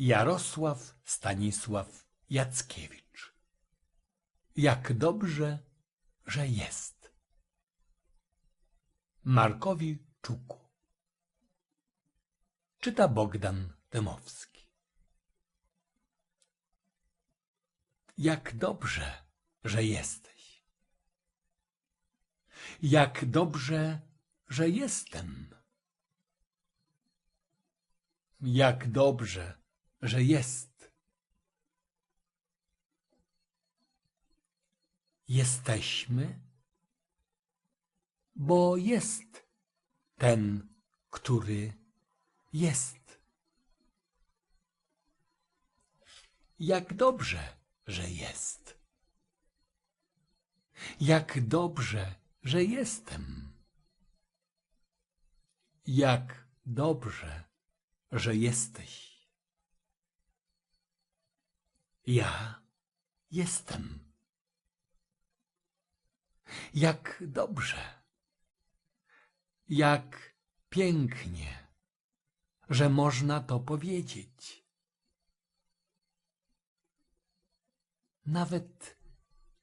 Jarosław Stanisław Jackiewicz. Jak dobrze, że jest. Markowi Czuku. Czyta Bogdan Dymowski. Jak dobrze, że jesteś. Jak dobrze, że jestem. Jak dobrze, że jest. Jesteśmy, bo jest ten, który jest. Jak dobrze, że jest. Jak dobrze, że jestem. Jak dobrze, że jesteś. Ja jestem. Jak dobrze, jak pięknie, że można to powiedzieć. Nawet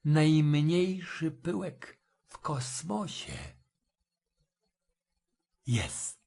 najmniejszy pyłek w kosmosie jest.